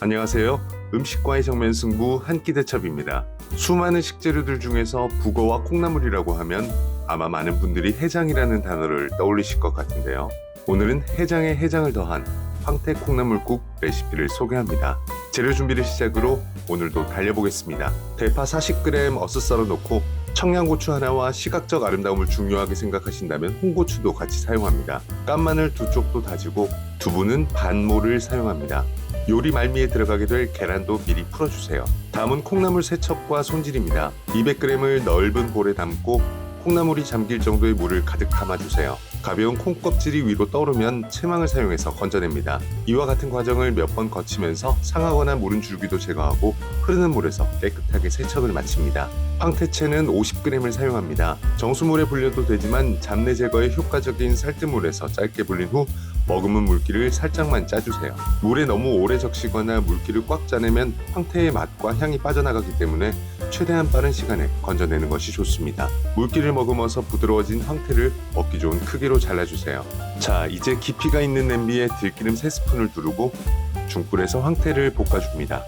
안녕하세요. 음식과의 정면 승부 한 끼 대첩입니다. 수많은 식재료들 중에서 북어와 콩나물이라고 하면 아마 많은 분들이 해장이라는 단어를 떠올리실 것 같은데요. 오늘은 해장에 해장을 더한 황태 콩나물국 레시피를 소개합니다. 재료 준비를 시작으로 오늘도 달려보겠습니다. 대파 40g 어슷 썰어 놓고 청양고추 하나와 시각적 아름다움을 중요하게 생각하신다면 홍고추도 같이 사용합니다. 깐마늘 두 쪽도 다지고 두부는 반모를 사용합니다. 요리 말미에 들어가게 될 계란도 미리 풀어주세요. 다음은 콩나물 세척과 손질입니다. 200g을 넓은 볼에 담고 콩나물이 잠길 정도의 물을 가득 담아주세요. 가벼운 콩껍질이 위로 떠오르면 채망을 사용해서 건져냅니다. 이와 같은 과정을 몇 번 거치면서 상하거나 무른 줄기도 제거하고 흐르는 물에서 깨끗하게 세척을 마칩니다. 황태채는 50g을 사용합니다. 정수물에 불려도 되지만 잡내 제거에 효과적인 살뜨물에서 짧게 불린 후 머금은 물기를 살짝만 짜주세요. 물에 너무 오래 적시거나 물기를 꽉 짜내면 황태의 맛과 향이 빠져나가기 때문에 최대한 빠른 시간에 건져내는 것이 좋습니다. 물기를 머금어서 부드러워진 황태를 먹기 좋은 크기로 잘라주세요. 자, 이제 깊이가 있는 냄비에 들기름 3스푼을 두르고 중불에서 황태를 볶아줍니다.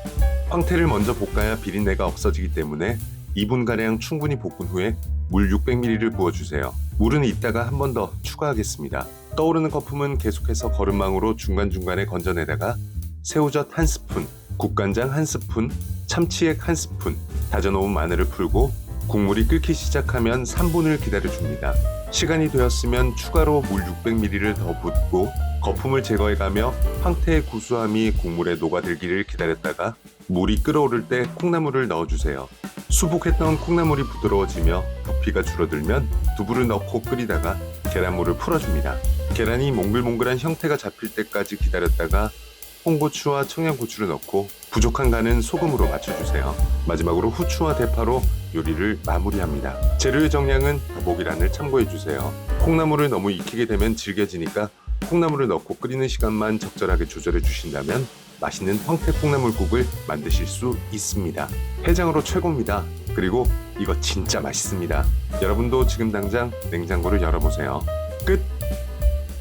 황태를 먼저 볶아야 비린내가 없어지기 때문에 2분가량 충분히 볶은 후에 물 600ml를 부어주세요. 물은 이따가 한 번 더 추가하겠습니다. 떠오르는 거품은 계속해서 거름망으로 중간중간에 건져내다가 새우젓 한 스푼, 국간장 한 스푼, 참치액 한 스푼, 다져놓은 마늘을 풀고 국물이 끓기 시작하면 3분을 기다려줍니다. 시간이 되었으면 추가로 물 600ml를 더 붓고 거품을 제거해가며 황태의 구수함이 국물에 녹아들기를 기다렸다가 물이 끓어오를 때 콩나물을 넣어주세요. 수북했던 콩나물이 부드러워지며 부피가 줄어들면 두부를 넣고 끓이다가 계란물을 풀어줍니다. 계란이 몽글몽글한 형태가 잡힐 때까지 기다렸다가 홍고추와 청양고추를 넣고 부족한 간은 소금으로 맞춰주세요. 마지막으로 후추와 대파로 요리를 마무리합니다. 재료의 정량은 더보기란을 참고해주세요. 콩나물을 너무 익히게 되면 질겨지니까 콩나물을 넣고 끓이는 시간만 적절하게 조절해 주신다면 맛있는 황태 콩나물국을 만드실 수 있습니다. 해장으로 최고입니다. 그리고 이거 진짜 맛있습니다. 여러분도 지금 당장 냉장고를 열어보세요. 끝!